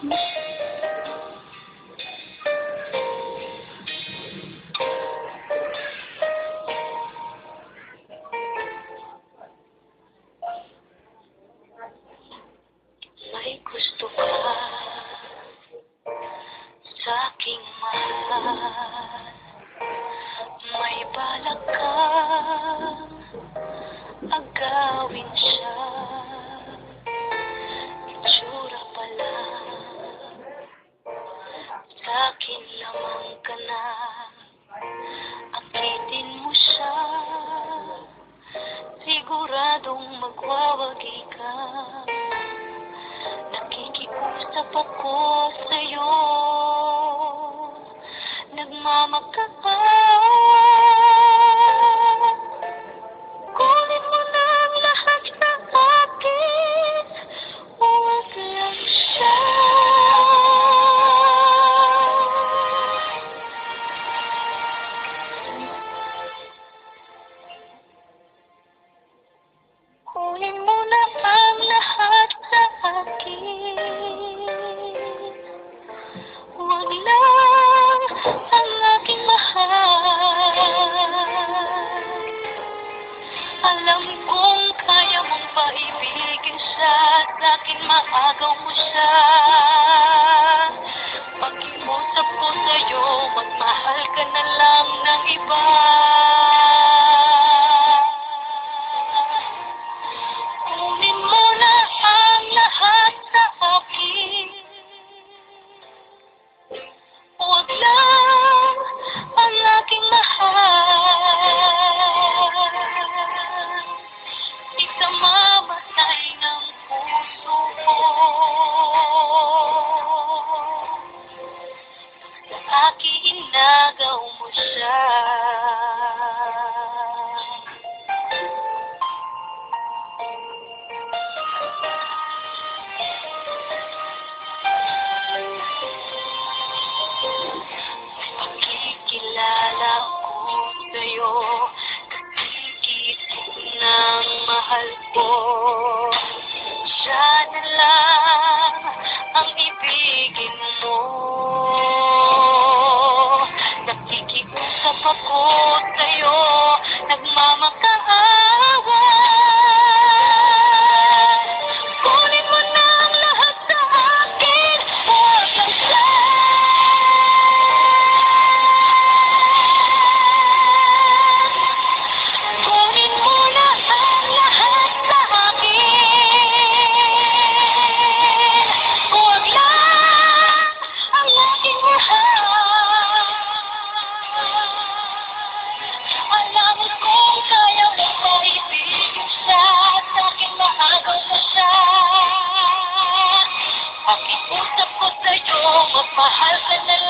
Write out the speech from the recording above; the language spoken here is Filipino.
May gusto ka sa aking mahal. May balak ka agawin siya. Akin lamang ka na Akitin mo siya. Siguradong magwawagi ka. Nakikiusap ako sa'yo. Nagmamakak akin maagaw mo siya. aking inagaw mo siya. Nakikilala ko sa'yo, nakikita ng mahal ko. Siya na lang ang ibigin mo. Oh. my husband and